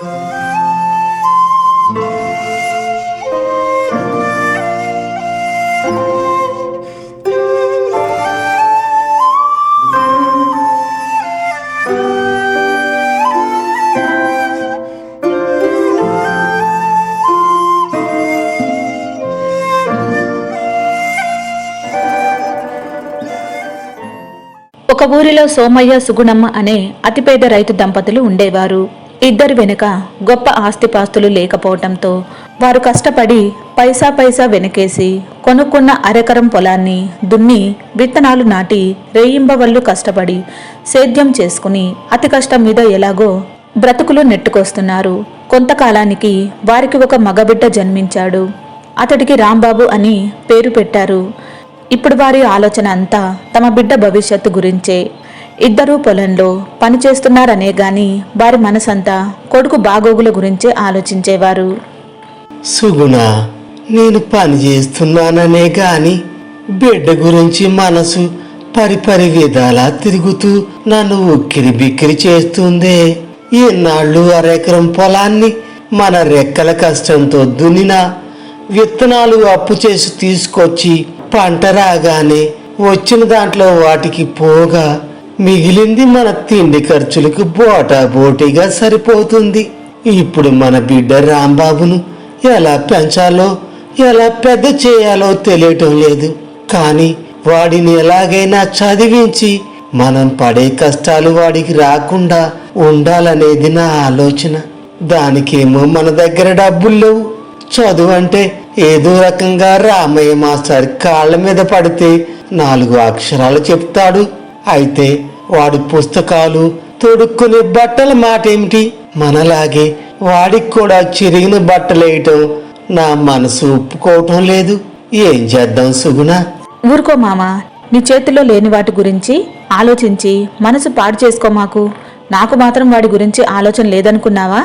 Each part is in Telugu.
ఒక ఊరిలో సోమయ్య సుగుణమ్మ అనే అతిపేద రైతు దంపతులు ఉండేవారు. ఇద్దరు వెనుక గొప్ప ఆస్తిపాస్తులు లేకపోవటంతో వారు కష్టపడి పైసా పైసా వెనకేసి కొనుక్కున్న అరెకరం పొలాన్ని దున్ని విత్తనాలు నాటి రేయింబవళ్ళు కష్టపడి సేద్యం చేసుకుని అతి కష్టం మీద ఎలాగో బ్రతుకులు నెట్టుకొస్తున్నారు. కొంతకాలానికి వారికి ఒక మగబిడ్డ జన్మించాడు. అతడికి రాంబాబు అని పేరు పెట్టారు. ఇప్పుడు వారి ఆలోచన అంతా తమ బిడ్డ భవిష్యత్తు గురించే. ఇద్దరూ పొలంలో పనిచేస్తున్నారనే గాని వారి మనసంతా కొడుకు బాగోగుల గురించే ఆలోచించేవారు. సుగుణ నేను పని చేస్తున్నాననే గాని బిడ్డ గురించి మనసు పరిపరి విధాలా తిరుగుతూ నన్ను ఉక్కిరి బిక్కిరి చేస్తుందే. ఎన్నాళ్ళు అరెకరం పొలాన్ని మన రెక్కల కష్టంతో దున్నినా విత్తనాలు అప్పు చేసి తీసుకొచ్చి పంట రాగానే వచ్చిన దాంట్లో వాటికి పోగా మిగిలింది మన తిండి ఖర్చులకు బోటా బోటీగా సరిపోతుంది. ఇప్పుడు మన బిడ్డ రాంబాబును ఎలా పెంచాలో ఎలా పెద్ద చేయాలో తెలియటం లేదు. కానీ వాడిని ఎలాగైనా చదివించి మనం పడే కష్టాలు వాడికి రాకుండా ఉండాలనేది నా ఆలోచన. దానికేమో మన దగ్గర డబ్బులు లేవు. చదువు అంటే ఏదో రకంగా రామయ్య మాస్టర్ కాళ్ళ మీద పడితే నాలుగు అక్షరాలు చెప్తాడు. అయితే వాడి పుస్తకాలు తొడుక్కునే బట్టల మాట ఏమిటి మనలాగే వాడికి కూడా చిరిగిన బట్టలు వేయటం నా మనసు ఒప్పుకోవటం లేదు. ఏం చేద్దాం సుగుణ? ఊరుకో మామ నీ చేతిలో లేని వాటి గురించి ఆలోచించి మనసు పాడు చేసుకో మాకు. నాకు మాత్రం వాడి గురించి ఆలోచన లేదనుకున్నావా?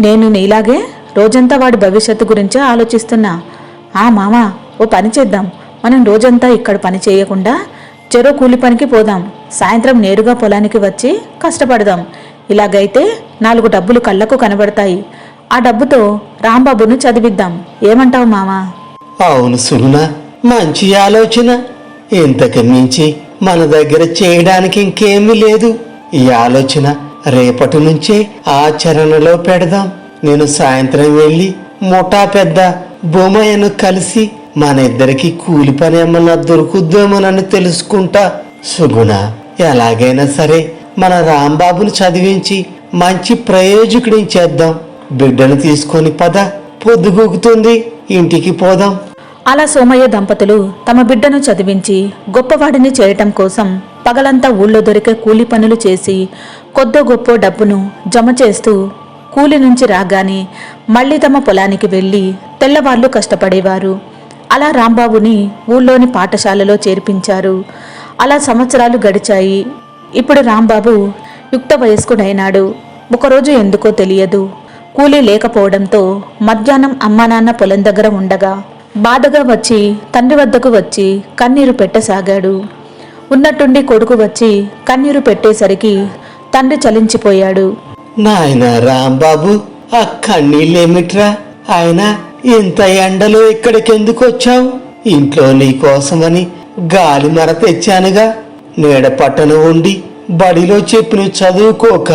నేను నీలాగే రోజంతా వాడి భవిష్యత్తు గురించే ఆలోచిస్తున్నా. ఆ మామ ఓ పని చేద్దాం. మనం రోజంతా ఇక్కడ పని చేయకుండా చెరో కూలి పనికి పోదాం. సాయంత్రం నేరుగా పొలానికి వచ్చి కష్టపడదాం. ఇలాగైతే నాలుగు డబ్బులు కళ్ళకు కనబడతాయి. ఆ డబ్బుతో రాంబాబును చదివిద్దాం. ఏమంటావు మామా? అవును సునునా మంచి ఆలోచన. ఇంతకు మించి మన దగ్గర చేయడానికి ఇంకేమీ లేదు. ఈ ఆలోచన రేపటి నుంచే ఆచరణలో పెడదాం. నేను సాయంత్రం వెళ్ళి ముఠా పెద్ద బొమ్మయ్యను కలిసి మన ఇద్దరికి కూలి పని ఏమన్నా దొరుకుద్దేమోనని తెలుసుకుంటా. సుగుణ ఎలాగైనా సరే మన రాంబాబుని చదివించి మంచి ప్రయోజకుడిని చేద్దాం. బిడ్డను తీసుకొని పద పొద్దుగూకుతుంది ఇంటికి పోదాం. అలా సోమయ్య దంపతులు తమ బిడ్డను చదివించి గొప్పవాడిని చేయటం కోసం పగలంతా ఊళ్ళో దొరికే కూలి పనులు చేసి కొద్దో గొప్ప డబ్బును జమ చేస్తూ కూలి నుంచి రాగానే మళ్ళీ తమ పొలానికి వెళ్ళి తెల్లవార్లు కష్టపడేవారు. అలా రాంబాబుని ఊళ్ళోని పాఠశాలలో చేర్పించారు. అలా సంవత్సరాలు గడిచాయి. ఇప్పుడు రాంబాబు యుక్త వయస్కుడైనాడు. ఒకరోజు ఎందుకో తెలియదు. కూలీ లేకపోవడంతో మధ్యాహ్నం అమ్మానాన్న పొలం దగ్గర ఉండగా బాధగా వచ్చి తండ్రి వద్దకు వచ్చి కన్నీరు పెట్టసాగాడు. ఉన్నట్టుండి కొడుకు వచ్చి కన్నీరు పెట్టేసరికి తండ్రి చలించిపోయాడు. నాయన రాంబాబు ఆ కన్నీళ్ళేమిట్రా? ఆయన ఇంత ఎండలో ఇక్కడికి ఎందుకు వచ్చావు? ఇంట్లో నీకోసమని గాలి మర తెచ్చానుగా. నీడ పట్టణ ఉండి బడిలో చెప్పిన చదువుకోక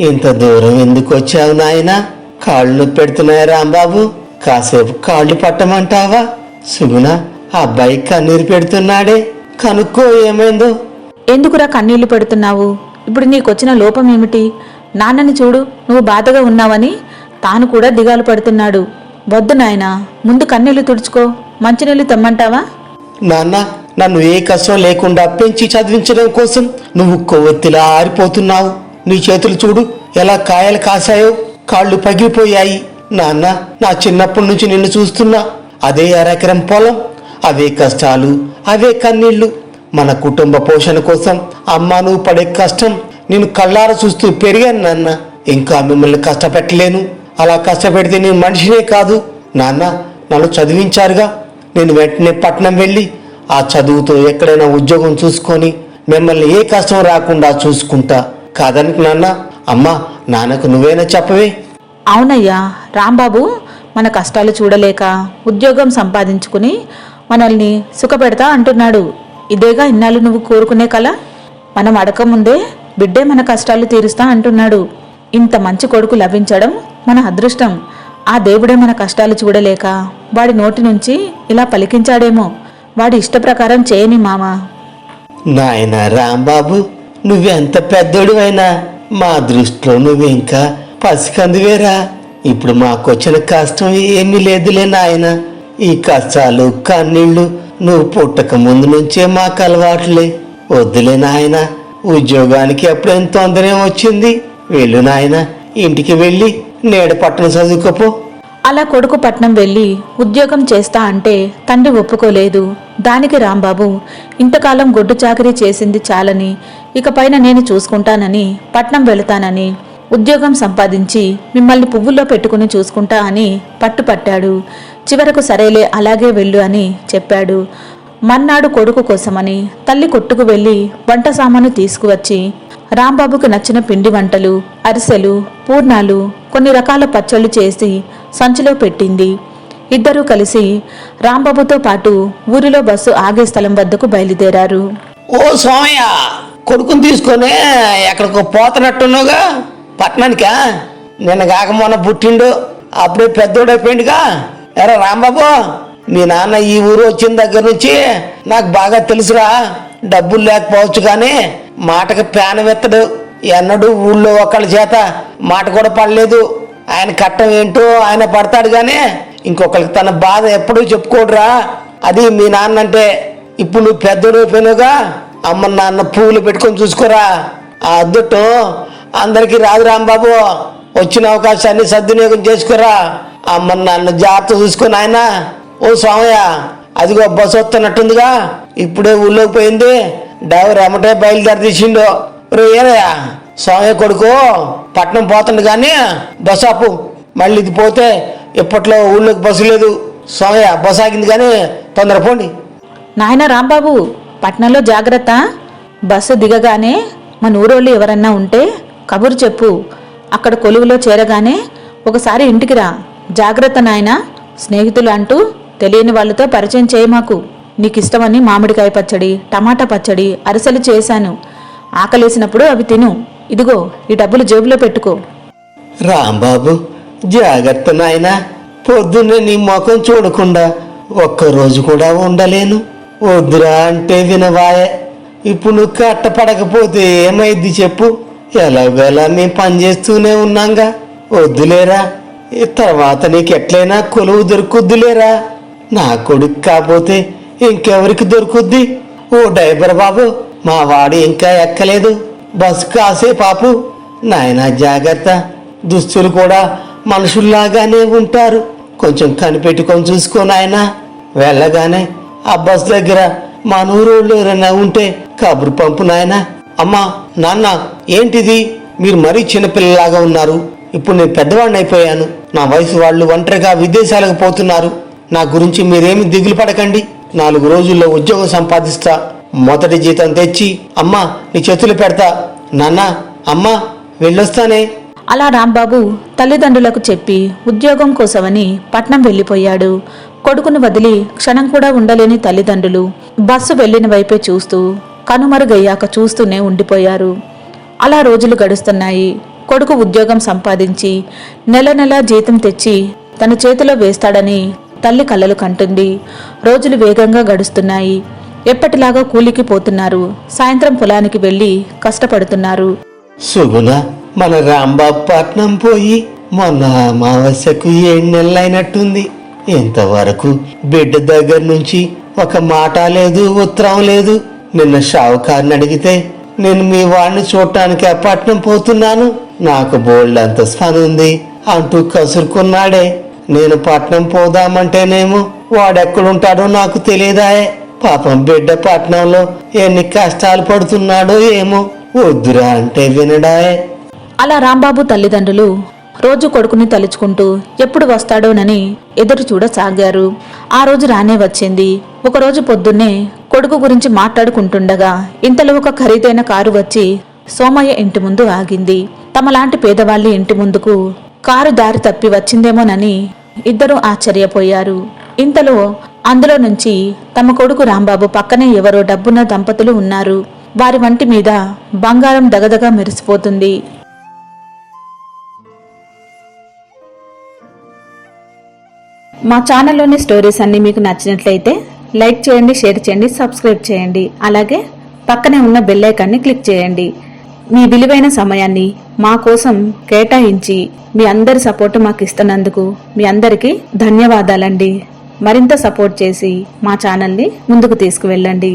ఇంత దూరం ఎందుకు వచ్చావు నాయనా? కాళ్ళు పెడుతున్నాయి పెడుతున్నాయా రాంబాబు? కాసేపు కాళ్ళు పట్టమంటావా? సుగుణ అబ్బాయి కన్నీరు పెడుతున్నాడే. కనుక్కో ఏమైందో? ఎందుకురా కన్నీళ్ళు పెడుతున్నావు? ఇప్పుడు నీకొచ్చిన లోపం ఏమిటి నాన్నని చూడు నువ్వు బాధగా ఉన్నావని తాను కూడా దిగాలు పడుతున్నాడు. వద్దు నాయనా ముందు కన్నీళ్ళు తుడుచుకో మంచినీళ్ళు తెమ్మంటావా? నాన్న నన్ను ఏ కష్టం లేకుండా పెంచి చదివించడం కోసం నువ్వు కొవ్వొత్తిలా ఆరిపోతున్నావు. నీ చేతులు చూడు ఎలా కాయలు కాసాయో కాళ్ళు పగిలిపోయాయి. నాన్న నా చిన్నప్పటి నుంచి నిన్ను చూస్తున్నా. అదే అరెకరం పొలం అవే కష్టాలు అవే కన్నీళ్ళు. మన కుటుంబ పోషణ కోసం అమ్మ నువ్వు పడే కష్టం. నేను కళ్ళార చూస్తూ పెరిగాను నాన్న. ఇంకా మిమ్మల్ని కష్టపెట్టలేను. అలా కష్టపెడితే నేను మనిషినే కాదు. నాన్న నన్ను చదివించారుగా. నేను వెంటనే పట్నం వెళ్ళి ఆ చదువుతో ఎక్కడైనా ఉద్యోగం చూసుకొని మిమ్మల్ని ఏ కష్టం రాకుండా చూసుకుంటా. కాదనుకు నాన్న. అమ్మా నాన్నకు నువ్వేనా చెప్పవే? అవునయ్యా. రాంబాబు మన కష్టాలు చూడలేక ఉద్యోగం సంపాదించుకుని మనల్ని సుఖపెడతా అంటున్నాడు. ఇదేగా ఇన్నాళ్ళు నువ్వు కోరుకునే కల? మనం అడకముందే బిడ్డే మన కష్టాలు తీరుస్తా అంటున్నాడు. ఇంత మంచి కొడుకు లభించడం మన అదృష్టం. ఆ దేవుడే మన కష్టాలు చూడలేక వాడి నోటి నుంచి ఇలా పలికించాడేమో. వాడి ఇష్ట ప్రకారం చేయని మామ. నాయన రాంబాబు నువ్వెంత పెద్దోడివైనా? మా దృష్టిలో నువ్వు ఇంకా పసికందువేరా? ఇప్పుడు మాకొచ్చిన కష్టం ఏమీ లేదులే నాయన. ఈ కష్టాలు కన్నీళ్ళు నువ్వు పుట్టక ముందు నుంచే మాకు అలవాట్లే. వద్దులే నాయన ఉద్యోగానికి ఎప్పుడేం తొందర వచ్చింది. వెళ్ళు నాయన ఇంటికి వెళ్ళి నేడ పట్టణం చదువుకోపో. అలా కొడుకు పట్నం వెళ్ళి ఉద్యోగం చేస్తా అంటే తండ్రి ఒప్పుకోలేదు. దానికి రాంబాబు ఇంతకాలం గొడ్డు చాకరీ చేసింది చాలని ఇకపైన నేను చూసుకుంటానని పట్నం వెళతానని ఉద్యోగం సంపాదించి మిమ్మల్ని పువ్వుల్లో పెట్టుకుని చూసుకుంటా అని పట్టుపట్టాడు చివరకు సరేలే అలాగే వెళ్ళు అని చెప్పాడు. మన్నాడు కొడుకు కోసమని తల్లి కొట్టుకు వెళ్ళి వంట సామాను తీసుకువచ్చి రాంబాబుకు నచ్చిన పిండి వంటలు అరిసెలు పూర్ణాలు కొన్ని రకాల పచ్చళ్ళు చేసి సంచిలో పెట్టింది. ఇద్దరూ కలిసి రాంబాబుతో పాటు ఊరిలో బస్సు ఆగే స్థలం వద్దకు బయలుదేరారు. ఓ సోమయ్య కొడుకుని తీసుకొని ఎక్కడికో పోతున్నట్టున్నావుగా? పట్టణానికా? నిన్న కాక మొన్న పుట్టిండు అప్పుడే పెద్దోడైపోయిండుగా? ఎరా రాంబాబు మీ నాన్న ఈ ఊరు వచ్చిన దగ్గర నుంచి నాకు బాగా తెలుసురా. డబ్బులు లేకపోవచ్చు కానీ మాటకి ప్యానం ఎత్తడు ఎన్నడూ ఊళ్ళో ఒకళ్ళ చేత మాట కూడా పడలేదు. ఆయన కట్టం ఏంటో ఆయన పడతాడు కానీ ఇంకొకరికి తన బాధ ఎప్పుడూ చెప్పుకోడురా. అది మీ నాన్న అంటే ఇప్పుడు నువ్వు పెద్దోడు అయిపోయినావుగా. అమ్మ నాన్న పువ్వులు పెట్టుకొని చూసుకోరా. ఆ అద్దుట్టు అందరికీ రాదు రాంబాబు. వచ్చిన అవకాశాన్ని సద్వినియోగం చేసుకోరా. అమ్మ నాన్న జాగ్రత్త చూసుకొని ఆయన ఓ స్వామయ్య అదిగో బస్సు వస్తున్నట్టుందిగా. ఇప్పుడే ఊళ్ళోకి పోయింది. డ్రైవర్ ఎమ్మటే బయలుదేరి తీసిండో. రే స్వామి కొడుకు పట్నం పోతుండు కానీ బస్ ఆపు. మళ్ళీ ఇది పోతే ఇప్పట్లో ఊళ్ళోకి బస్సు లేదు. స్వామయ్య బస్ ఆగింది కానీ తొందర పోండి. నాయన రాంబాబు పట్నంలో జాగ్రత్త. బస్సు దిగగానే మన ఊరోళ్ళు ఎవరన్నా ఉంటే కబురు చెప్పు. అక్కడ కొలువులో చేరగానే ఒకసారి ఇంటికి రా. జాగ్రత్త నాయన. స్నేహితులు అంటూ తెలియని వాళ్ళతో పరిచయం చేయమాకు నీకు ఇష్టమని మామిడికాయ పచ్చడి టమాటా పచ్చడి అరిసెలు చేశాను. ఆకలేసినప్పుడు అవి తిను. ఇదిగో ఈ డబ్బులు జేబులో పెట్టుకో. రాంబాబు జాగ్రత్త నాయనా. పొద్దున్నే నీ ముఖం చూడకుండా ఒక్కరోజు కూడా ఉండలేను. వద్దురా అంటే వినవాయే. ఇప్పుడు నువ్వు కట్టపడకపోతే ఏమైద్ది చెప్పు. ఎలాగోలా మేము పనిచేస్తూనే ఉన్నాంగా. వద్దులేరా. ఈ తర్వాత నీకు ఎట్లయినా కొలువు దొరుకుద్దులేరా. నా కొడుకు కాకపోతే ఇంకెవరికి దొరుకుద్ది? ఓ డైబర్ బాబు మా వాడు ఇంకా ఎక్కలేదు. బస్సు కాసే పాపు నాయన జాగ్రత్త. దుస్తులు కూడా మనుషుల్లాగానే ఉంటారు. కొంచెం కనిపెట్టుకొని చూసుకో నాయన. వెళ్ళగానే ఆ బస్ దగ్గర మా నూరోళ్ళు ఎవరైనా ఉంటే కబురు పంపు నాయన. అమ్మా నాన్న ఏంటిది? మీరు మరీ చిన్నపిల్లలాగా ఉన్నారు. ఇప్పుడు నేను పెద్దవాడిని అయిపోయాను. నా వయసు వాళ్ళు ఒంటరిగా విదేశాలకు పోతున్నారు. నా గురించి మీరేమి దిగులు పడకండి. నాలుగు రోజుల్లో ఉద్యోగం సంపాదిస్తా మొదటి జీతం తెచ్చి అమ్మా నీ చేతులు పెడతా నాన్న అమ్మా వెళ్ళొస్తానే. అలా రాంబాబు తల్లిదండ్రులకు చెప్పి ఉద్యోగం కోసమని పట్నం వెళ్ళిపోయాడు. కొడుకును వదిలి క్షణం కూడా ఉండలేని తల్లిదండ్రులు బస్సు వెళ్ళిన వైపే చూస్తూ కనుమరుగయ్యాక చూస్తూనే ఉండిపోయారు. అలా రోజులు గడుస్తున్నాయి. కొడుకు ఉద్యోగం సంపాదించి నెల నెలా జీతం తెచ్చి తన చేతిలో వేస్తాడని తల్లి కళ్ళలు కంటుంది. రోజులు వేగంగా గడుస్తున్నాయి. ఎప్పటిలాగా కూలికి పోతున్నారు. సాయంత్రం పొలానికి వెళ్ళి కష్టపడుతున్నారు. సుగుణ మన రాంబాబు పట్నం పోయి మొన్న అమావాస్యకు ఏడు నెలలైనట్టుంది. ఇంతవరకు బిడ్డ దగ్గర నుంచి ఒక మాట లేదు ఉత్తరం లేదు. నిన్న షావుకారిని అడిగితే నేను మీ వాడిని చూడటానికి ఆ పట్నం పోతున్నాను. నాకు బోల్డ్ అంత స్పని ఉంది అంటూ కసురుకున్నాడే. నేను పట్నం పోదామంటేనేమో వాడెక్కడుంటాడో నాకు తెలియదాయే. పాపం బిడ్డ పట్నంలో ఎన్ని కష్టాలు పడుతున్నాడో ఏమో వద్దురా అంటే వినడాయే. అలా రాంబాబు తల్లిదండ్రులు రోజు కొడుకుని తలుచుకుంటూ ఎప్పుడు వస్తాడోనని ఎదురు చూడసాగారు ఆ రోజు రానే వచ్చింది. ఒకరోజు పొద్దున్నే కొడుకు గురించి మాట్లాడుకుంటుండగా ఇంతలో ఒక ఖరీదైన కారు వచ్చి సోమయ్య ఇంటి ముందు ఆగింది. తమలాంటి పేదవాళ్ళ ఇంటి ముందుకు కారు దారి తప్పి వచ్చిందేమోనని ఇద్దరూ ఆశ్చర్యపోయారు. ఇంతలో అందులో నుంచి తమ కొడుకు రాంబాబు పక్కనే ఎవరో డబ్బున్న దంపతులు ఉన్నారు. వారి వంటి మీద బంగారం దగదగా మెరిసిపోతుంది. మా ఛానల్లోని స్టోరీస్ అన్ని మీకు నచ్చినట్లయితే లైక్ చేయండి షేర్ చేయండి సబ్స్క్రైబ్ చేయండి. అలాగే పక్కనే ఉన్న బెల్ ఐకాన్ని క్లిక్ చేయండి. మీ విలువైన సమయాన్ని మా కోసం కేటాయించి మీ అందరి సపోర్ట్ మాకు ఇస్తున్నందుకు మీ అందరికీ ధన్యవాదాలండి. మరింత సపోర్ట్ చేసి మా ఛానల్ని ముందుకు తీసుకువెళ్ళండి.